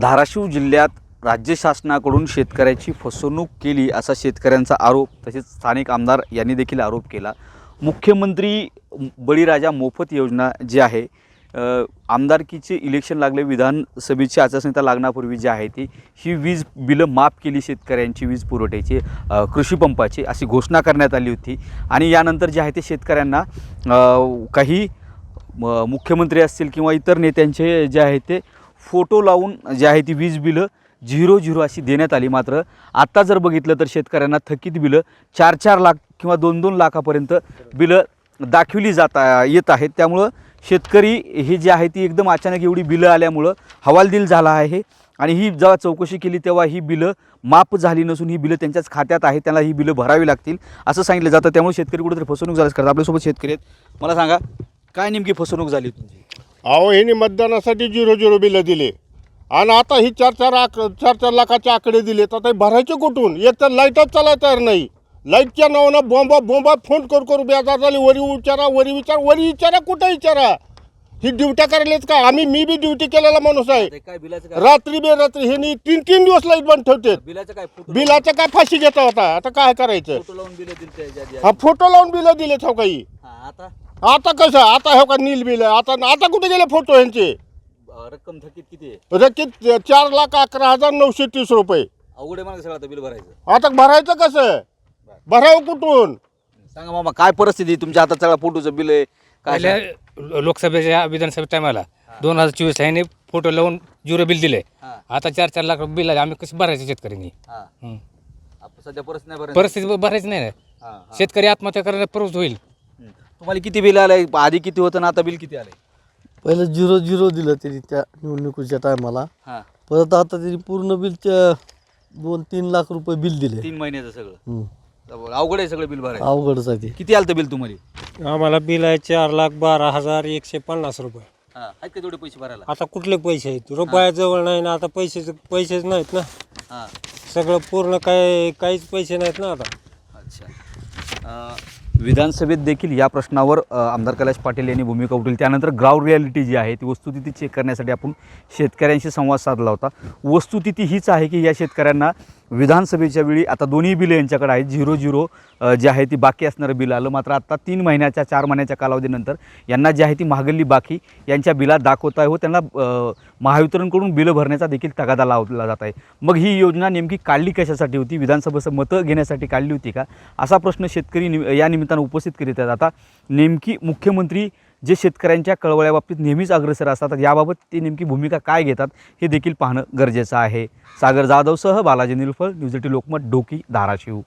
धाराशिव जिल्ह्यात राज्य शासनाकडून शेतकऱ्याची फसवणूक केली असा शेतकऱ्यांचा आरोप तसेच स्थानिक आमदार यांनी देखील आरोप केला. मुख्यमंत्री बळीराजा मोफत योजना जी आहे आमदारकीचे इलेक्शन लागले विधानसभेची आचारसंहिता लागण्यापूर्वी जी आहे ती ही वीज बिलं माफ केली शेतकऱ्यांची वीज पुरवठ्याची कृषीपंपाची अशी घोषणा करण्यात आली होती. आणि यानंतर जे आहे ते शेतकऱ्यांना काही म- मुख्यमंत्री असतील किंवा इतर नेत्यांचे जे आहे ते फोटो लावून जे आहे ती वीज बिलं झिरो झिरो अशी देण्यात आली. मात्र आत्ता जर बघितलं तर शेतकऱ्यांना थकीत बिलं चार चार लाख किंवा दोन दोन लाखापर्यंत बिलं दाखविली जाता येत आहेत. त्यामुळं शेतकरी ही जे आहे ती एकदम अचानक एवढी बिलं आल्यामुळं हवालदिल झाला आहे. आणि ही जेव्हा चौकशी केली तेव्हा ही बिलं माफ झाली नसून ही बिलं त्यांच्याच खात्यात आहे त्यांना ही बिलं भरावी लागतील असं सांगितलं जातं. त्यामुळे शेतकरी कुठेतरी फसवणूक झाल्यास करतात आपल्यासोबत शेतकरी आहेत. मला सांगा काय नेमकी फसवणूक झाली? तुमची अहो ह्यांनी मतदानासाठी झिरो झिरो बिलं दिले. आणि आता ही चार चार आक चार चार लाखाचे आकडे दिले. तर ते भरायचे कुठून? एक तर लाईटच चालाय तयार नाही. लाईटच्या नावानं बोंबा बोंबा फोन करू करू बेजार झाली. वरी विचारा वरी विचार वरी विचारा कुठं विचारा ही ड्युट्या करायलेच का? आम्ही मी बी ड्युटी केलेला माणूस आहे. काय बिलाचं रात्री बेरात्री ह्यांनी तीन तीन दिवस लाइट बंद ठेवते बिलाचं काय? फोटो बिलाचं काय फाशी घेता होता आता काय करायचं? फोटो लावून बिलं दिली त्याच्या आधी. हा फोटो लावून बिलं दिले हो काही. हा, आता? आता कसं आता हो का नील बिल आता आता कुठे गेले फोटो यांचे अ, रक्कम थकीत किती आहे? रकीत चार लाख अकरा हजार नऊशे तीस रुपये. अवघड आहे मला सगळं आता बिल भरायचं. आता भरायचं कसं भरावं कुठून? सांगा मामा काय परिस्थिती आहे तुमच्या आता सगळं फोटोचं बिल आहे. काय पहिल्या लोकसभेच्या विधानसभे टायमाला दोन हजार चोवीस ह्याने फोटो लावून झिरो बिल दिले. हा. आता चार चार लाख बिल आले. आम्ही कसं भरायचे शेतकऱ्यांनी? हा. हं. आप- सध्या परिस्थिती नाही बरं परिस्थिती भरायची नाही ना. हा, हा. शेतकरी आत्महत्या करायला प्रवृत्त होईल. तुम्हाला किती बिल आलंय? आधी किती होतं ना आता बिल किती आलंय? पहिलं झिरो झिरो दिलं त्यांनी त्या निवडणुकीच्या टायमाला हा. परत आता त्यांनी पूर्ण बिलच्या दोन तीन लाख रुपये बिल दिले. तीन महिन्याचं सगळं. हम्म. अवघड आहे सगळं बिल भरायचं. अवघडच आहे ते किती आलं बिल तुम्हाला? आम्हाला बिल आहे चार लाख बारा हजार एकशे पन्नास रुपये. हा. आहेत का तेवढे पैसे भरायला? आता कुठले पैसे आहेत? रुपया जवळ नाही ना आता पैसे पैसेच नाहीत ना. हा. सगळं पूर्ण काय काहीच पैसे नाहीत ना आता. अच्छा. अ, विधानसभेत देखील या प्रश्नावर आमदार कैलाश पाटील यांनी भूमिका उठवली. त्यानंतर ग्राउंड रियालिटी जी आहे ती वस्तुस्थिती चेक करण्यासाठी आपण शेतकऱ्यांशी संवाद साधला होता. वस्तुस्थिती हीच आहे की या शेतकऱ्यांना विधानसभेच्या वेळी आता दोन्ही बिलं यांच्याकडे आहेत. झिरो झिरो जे आहे ती बाकी असणारं बिल आलं. मात्र आत्ता तीन महिन्याच्या चार महिन्याच्या कालावधीनंतर यांना जी आहे ती महागल्ली बाकी यांच्या बिलात दाखवत आहे व त्यांना महावितरणकडून बिलं भरण्याचा देखील तगादा लावला जात आहे. मग ही योजना नेमकी काढली कशासाठी होती? विधानसभेचं मतं घेण्यासाठी काढली होती का? असा प्रश्न शेतकरी नि या निमित्तानं उपस्थित करीत आहेत. आता नेमकी मुख्यमंत्री जे शेतकऱ्यांच्या कळवळ्याबाबतीत नेहमीच अग्रसर असतात याबाबत ते नेमकी भूमिका काय घेतात हे देखील पाहणं गरजेचं आहे. सागर जाधवसह बालाजी निलफळ न्यूज एटी लोकमत डोकी धाराशिव.